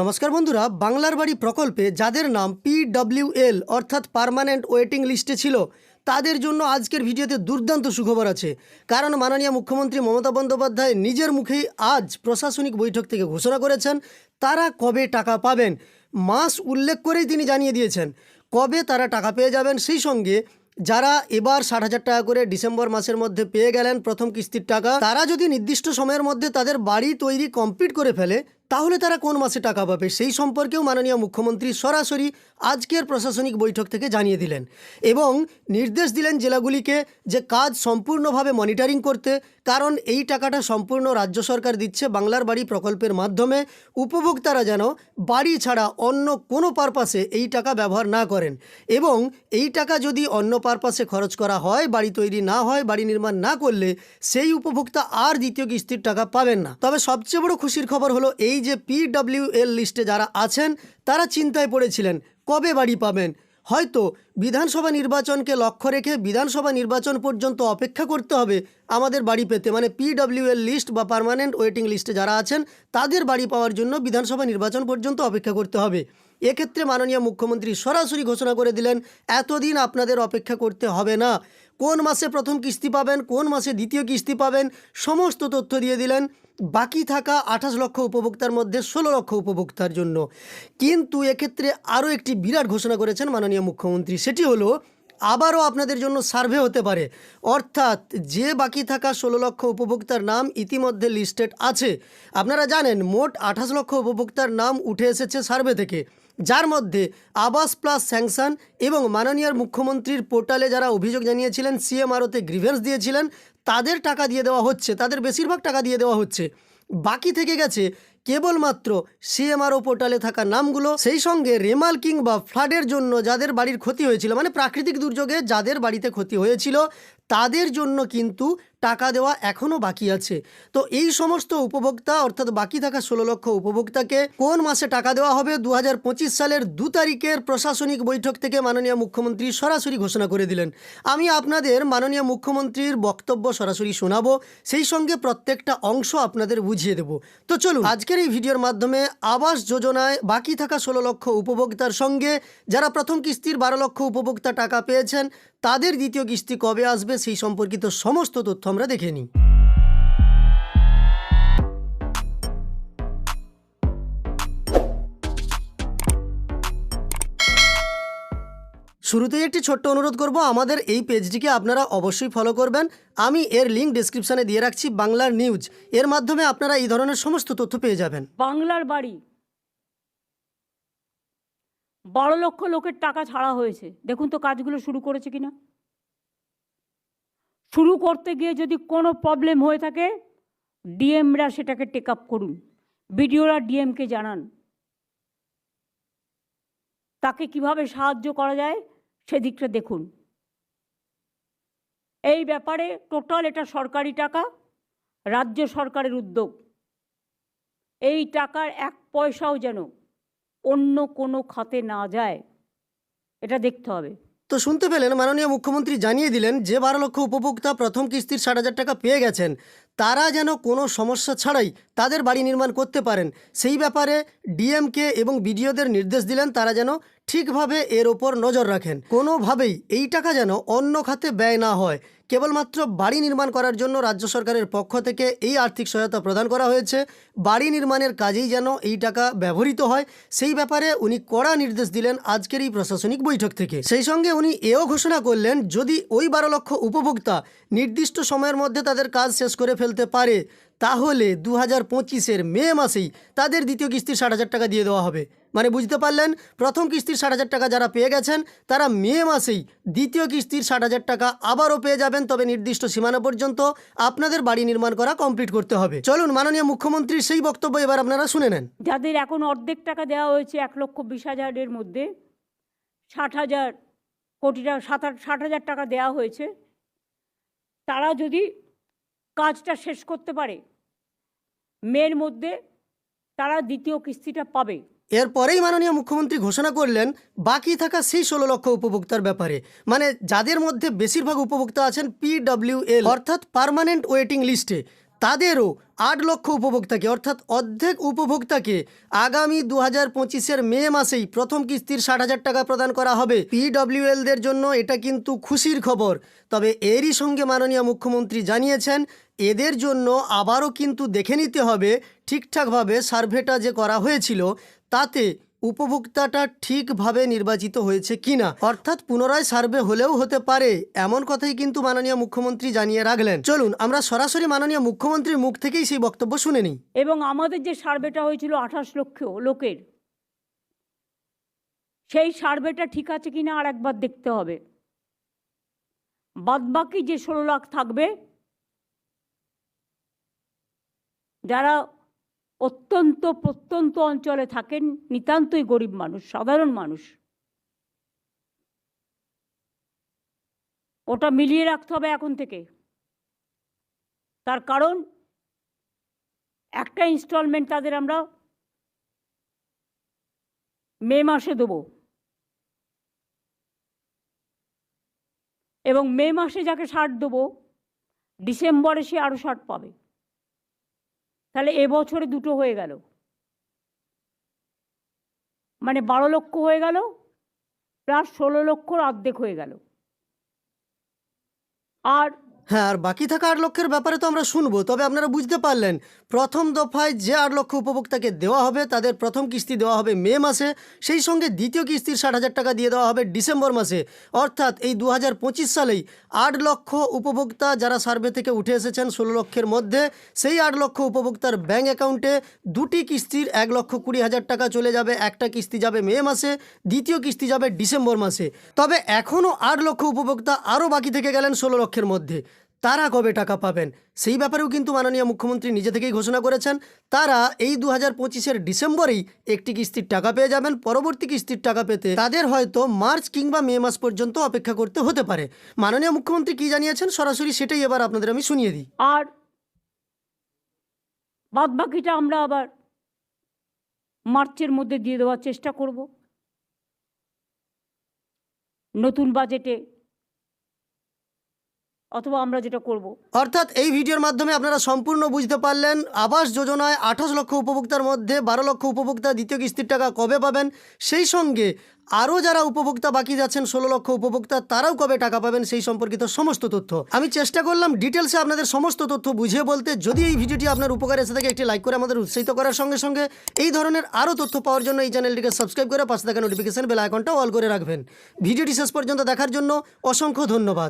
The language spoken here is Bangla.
নমস্কার বন্ধুরা, বাংলার বাড়ি প্রকল্পে যাদের নাম পিডব্লিউএল অর্থাৎ পার্মানেন্ট ওয়েটিং লিস্টে ছিল, তাদের জন্য আজকের ভিডিওতে দুর্দান্ত সুখবর আছে। কারণ মাননীয় মুখ্যমন্ত্রী মমতা বন্দ্যোপাধ্যায় নিজের মুখেই আজ প্রশাসনিক বৈঠক থেকে ঘোষণা করেছেন, তারা কবে টাকা পাবেন। মাস উল্লেখ করেই তিনি জানিয়ে দিয়েছেন, কবে তারা টাকা পেয়ে যাবেন সেই সঙ্গে যারা এবার ষাট হাজার টাকা করে ডিসেম্বর মাসের মধ্যে পেয়ে গেলেন প্রথম কিস্তির টাকা, তারা যদি নির্দিষ্ট সময়ের মধ্যে তাদের বাড়ি তৈরি কমপ্লিট করে ফেলে তাহলে তারা কোন মাসে টাকা পাবে? সেই সম্পর্কেও মাননীয় মুখ্যমন্ত্রী সরাসরি আজকের প্রশাসনিক বৈঠক থেকে জানিয়ে দিলেন। এবং নির্দেশ দিলেন জেলাগুলিকে যে কাজ সম্পূর্ণভাবে মনিটরিং করতে কারণ এই টাকাটা সম্পূর্ণ রাজ্য সরকার দিচ্ছে বাংলার বাড়ি প্রকল্পের মাধ্যমে। উপভোক্তারা যেন বাড়ি ছাড়া অন্য কোনো পারপাসে এই টাকা ব্যবহার না করেন। এবং এই টাকা যদি অন্য পারপাসে খরচ করা হয়, বাড়ি তৈরি না হয়, বাড়ি নির্মাণ না করলে সেই উপভোক্তা আর দ্বিতীয় কিস্তির টাকা পাবেন না। তবে সবচেয়ে বড় খুশির খবর হলো এই যে পিডব্লিউএল লিস্টে যারা আছেন, তারা চিন্তায় পড়েছিলেন, কবে বাড়ি পাবেন? হয়তো বিধানসভা নির্বাচনকে লক্ষ্য রেখে বিধানসভা নির্বাচন পর্যন্ত অপেক্ষা করতে হবে আমাদের বাড়ি পেতে। মানে পিডব্লিউএল লিস্ট বা পারমানেন্ট ওয়েটিং লিস্টে যারা আছেন, তাদের বাড়ি পাওয়ার জন্য বিধানসভা নির্বাচন পর্যন্ত অপেক্ষা করতে হবে। এক্ষেত্রে মাননীয় মুখ্যমন্ত্রী সরাসরি ঘোষণা করে দিলেন, এতদিন আপনাদের অপেক্ষা করতে হবে না। কোন মাসে প্রথম কিস্তি পাবেন, কোন মাসে দ্বিতীয় কিস্তি পাবেন, সমস্ত তথ্য দিয়ে দিলেন বাকি থাকা আঠাশ লক্ষ উপভোক্তার মধ্যে ষোলো লক্ষ উপভোক্তার জন্য। কিন্তু এক্ষেত্রে আরও একটি বিরাট ঘোষণা করেছেন মাননীয় মুখ্যমন্ত্রী, সেটি হলো আবারও আপনাদের জন্য সার্ভে হতে পারে। অর্থাৎ যে বাকি থাকা ষোলো লক্ষ উপভোক্তার নাম ইতিমধ্যে লিস্টেড আছে। আপনারা জানেন, মোট আঠাশ লক্ষ উপভোক্তার নাম উঠে এসেছে সার্ভে থেকে। যার মধ্যে আবাস প্লাস স্যাংশন এবং মাননীয় মুখ্যমন্ত্রীর পোর্টালে যারা অভিযোগ জানিয়েছিলেন সিএমআরওতে গ্রিভেন্স দিয়েছিলেন, তাদের টাকা দিয়ে দেওয়া হচ্ছে, তাদের বেশিরভাগ টাকা দিয়ে দেওয়া হচ্ছে। বাকি থেকে গেছে কেবলমাত্র সিএমআরও পোর্টালে থাকা নামগুলো, সেই সঙ্গে রেমাল কিংবা ফ্লাডের জন্য যাদের বাড়ির ক্ষতি হয়েছিল মানে প্রাকৃতিক দুর্যোগে যাদের বাড়িতে ক্ষতি হয়েছিল তাদের জন্য কিন্তু টাকা দেওয়া এখনও বাকি আছে। তো এই সমস্ত উপভোক্তা, অর্থাৎ বাকি থাকা ষোলো লক্ষ উপভোক্তাকে কোন মাসে টাকা দেওয়া হবে? দু হাজার পঁচিশ সালের দু তারিখের প্রশাসনিক বৈঠক থেকে মাননীয় মুখ্যমন্ত্রী সরাসরি ঘোষণা করে দিলেন। আমি আপনাদের মাননীয় মুখ্যমন্ত্রীর বক্তব্য সরাসরি শোনাবো, সেই সঙ্গে প্রত্যেকটা অংশ আপনাদের বুঝিয়ে দেব। তো চলুন, আজকের এই ভিডিওর মাধ্যমে আবাস যোজনায় বাকি থাকা ষোলো লক্ষ উপভোক্তার সঙ্গে যারা প্রথম কিস্তির বারো লক্ষ উপভোক্তা টাকা পেয়েছেন তাদের দ্বিতীয় কিস্তি কবে আসবে সেই সম্পর্কিত সমস্ত তথ্য আমরা দেখে নিই। শুরুতেই একটি ছোট্ট অনুরোধ করব, আমাদের এই পেজটিকে আপনারা অবশ্যই ফলো করবেন। আমি এর লিঙ্ক ডিসক্রিপশানে দিয়ে রাখছি বাংলার নিউজ এর মাধ্যমে আপনারা এই ধরনের সমস্ত তথ্য পেয়ে যাবেন। বাংলার বাড়ি। বারো লক্ষ লোকের টাকা ছাড়া হয়েছে। দেখুন তো কাজগুলো শুরু করেছে কিনা। শুরু করতে গিয়ে যদি কোনো প্রবলেম হয়ে থাকে ডিএমরা সেটাকে টেক আপ করুন। বিডিওরা ডিএমকে জানান। তাকে কীভাবে সাহায্য করা যায়, সেদিকটা দেখুন। এই ব্যাপারে টোটাল এটা সরকারি টাকা, রাজ্য সরকারের উদ্যোগ। এই টাকার এক পয়সাও যেন অন্য কোনো খাতে না যায়। এটা দেখতে হবে। তো শুনতে পেলেন মাননীয় মুখ্যমন্ত্রী জানিয়ে দিলেন, যে বারো লক্ষ উপভোক্তা প্রথম কিস্তির ষাট হাজার টাকা পেয়ে গেছেন তারা যেন কোনো সমস্যা ছাড়াই তাদের বাড়ি নির্মাণ করতে পারেন। সেই ব্যাপারে ডিএমকে এবং বিডিওদের নির্দেশ দিলেন তারা যেন ঠিকভাবে এর ওপর নজর রাখেন। কোনোভাবেই এই টাকা যেন অন্য খাতে ব্যয় না হয়। কেবলমাত্র বাড়ি নির্মাণ করার জন্য রাজ্য সরকারের পক্ষ থেকে এই আর্থিক সহায়তা প্রদান করা হয়েছে। বাড়ি নির্মাণের কাজেই যেন এই টাকা ব্যবহৃত হয়। সেই ব্যাপারে উনি কড়া নির্দেশ দিলেন আজকের এই প্রশাসনিক বৈঠক থেকে। সেই সঙ্গে উনি এও ঘোষণা করলেন, যদি ওই বারো লক্ষ উপভোক্তা নির্দিষ্ট সময়ের মধ্যে তাদের কাজ শেষ করে ফেলতে পারে, তাহলে দু হাজার পঁচিশের মে মাসেই তাদের দ্বিতীয় কিস্তির ষাট হাজার টাকা দিয়ে দেওয়া হবে। মানে বুঝতে পারলেন? প্রথম কিস্তির ষাট হাজার টাকা যারা পেয়ে গেছেন, তারা মে মাসেই দ্বিতীয় কিস্তির ষাট হাজার টাকা আবারও পেয়ে যাবেন। তবে নির্দিষ্ট সীমানা পর্যন্ত আপনাদের বাড়ি নির্মাণ করা কমপ্লিট করতে হবে। চলুন, মাননীয় মুখ্যমন্ত্রীর সেই বক্তব্য এবার আপনারা শুনে নেন। যাদের এখন অর্ধেক টাকা দেওয়া হয়েছে এক লক্ষ বিশ হাজারের মধ্যে, ষাট হাজার কোটি টাকা ষাট হাজার টাকা দেওয়া হয়েছে, তারা যদি কাজটা শেষ করতে পারে। মেয়ের মধ্যে তারা দ্বিতীয় কিস্তিটা পাবে। এরপরেই মাননীয় মুখ্যমন্ত্রী ঘোষণা করলেন, বাকি থাকা সেই ষোলো লক্ষ উপভোক্তার ব্যাপারে। মানে যাদের মধ্যে বেশিরভাগ উপভোক্তা আছেন পিডব্লিউএল অর্থাৎ পারমানেন্ট ওয়েটিং লিস্টে তাদেরও আট লক্ষ উপভোক্তাকে, অর্থাৎ অর্ধেক উপভোক্তাকে আগামী দু হাজার পঁচিশের মে মাসেই প্রথম কিস্তির ষাট হাজার টাকা প্রদান করা হবে। পিডব্লিউএলদের জন্য এটা কিন্তু খুশির খবর। তবে এরই সঙ্গে মাননীয় মুখ্যমন্ত্রী জানিয়েছেন, এদের জন্য আবারও কিন্তু দেখে নিতে হবে ঠিকঠাকভাবে সার্ভেটা যে করা হয়েছিল, তাতে উপভোক্তাটা ঠিকভাবে নির্বাচিত হয়েছে কিনা, অর্থাৎ পুনরায় সার্ভে হলেও হতে পারে, এমন কথাই কিন্তু মাননীয় মুখ্যমন্ত্রী জানিয়ে রাখলেন। চলুন, আমরা সরাসরি মাননীয় মুখ্যমন্ত্রীর মুখ থেকেই সেই বক্তব্য শুনে নিই। এবং আমাদের যে সার্ভেটা হয়েছিল আঠাশ লক্ষ লোকের, সেই সার্ভেটা ঠিক আছে কিনা আর একবার দেখতে হবে। বাদবাকি যে ষোলো লাখ থাকবে, যারা অত্যন্ত প্রত্যন্ত অঞ্চলে থাকেন নিতান্তই গরিব মানুষ, সাধারণ মানুষ। ওটা মিলিয়ে রাখতে হবে এখন থেকে। তার কারণ, একটা ইনস্টলমেন্ট তাদের আমরা মে মাসে দেবো। এবং মে মাসে যাকে ষাট দেবো, ডিসেম্বরে সে আরও ষাট পাবে। তাহলে এবছরে দুটো হয়ে গেল। মানে বারো লক্ষ হয়ে গেল, প্লাস ষোলো লক্ষর অর্ধেক হয়ে গেল। আর হ্যাঁ আর বাকি থাকা আট লক্ষের ব্যাপারে তো আমরা শুনব, তবে আপনারা বুঝতে পারলেন। প্রথম দফায় যে আট লক্ষ উপভোক্তাকে দেওয়া হবে, তাদের প্রথম কিস্তি দেওয়া হবে মে মাসে, সেই সঙ্গে দ্বিতীয় কিস্তির ষাট হাজার টাকা দিয়ে দেওয়া হবে ডিসেম্বর মাসে। অর্থাৎ এই দু হাজার পঁচিশ সালেই আট লক্ষ উপভোক্তা যারা সার্ভে থেকে উঠে এসেছেন ষোলো লক্ষের মধ্যে, সেই আট লক্ষ উপভোক্তার ব্যাঙ্ক অ্যাকাউন্টে দুটি কিস্তির এক লক্ষ কুড়ি হাজার টাকা চলে যাবে। একটা কিস্তি যাবে মে মাসে, দ্বিতীয় কিস্তি যাবে ডিসেম্বর মাসে। তবে এখনও আট লক্ষ উপভোক্তা আরও বাকি থেকে গেলেন ষোলো লক্ষের মধ্যে। তারা কবে টাকা পাবেন? সেই ব্যাপারেও কিন্তু মাননীয় মুখ্যমন্ত্রী নিজে থেকেই ঘোষণা করেছেন। তারা এই দু হাজার পঁচিশের ডিসেম্বরেই একটি কিস্তির টাকা পেয়ে যাবেন। পরবর্তী কিস্তির টাকা পেতে তাদের হয়তো মার্চ কিংবা মে মাস পর্যন্ত অপেক্ষা করতে হতে পারে। মাননীয় মুখ্যমন্ত্রী কি জানিয়েছেন? সরাসরি সেটাই এবার আপনাদের আমি শুনিয়ে দিই। আর বাদবাকিটা আমরা আবার মার্চের মধ্যে দিয়ে দেওয়ার চেষ্টা করব। নতুন বাজেটে অথবা আমরা যেটা করব। অর্থাৎ এই ভিডিওর মাধ্যমে আপনারা সম্পূর্ণ বুঝতে পারলেন, আবাস যোজনায় আঠাশ লক্ষ উপভোক্তার মধ্যে বারো লক্ষ উপভোক্তা দ্বিতীয় কিস্তির টাকা কবে পাবেন? সেই সঙ্গে আরও যারা উপভোক্তা বাকি যাচ্ছেন, ষোলো লক্ষ উপভোক্তা, তারাও কবে টাকা পাবেন? সেই সম্পর্কিত সমস্ত তথ্য। আমি চেষ্টা করলাম ডিটেলসে আপনাদের সমস্ত তথ্য বুঝিয়ে বলতে। যদি এই ভিডিওটি আপনার উপকারে এসে থাকে, একটি লাইক করে আমাদের উৎসাহিত করার সঙ্গে সঙ্গে এই ধরনের আরও তথ্য পাওয়ার জন্য এই চ্যানেলটিকে সাবস্ক্রাইব করে পাশে থাকা নোটিফিকেশন বেল আইকনটা অল করে রাখবেন। ভিডিওটি শেষ পর্যন্ত দেখার জন্য অসংখ্য ধন্যবাদ।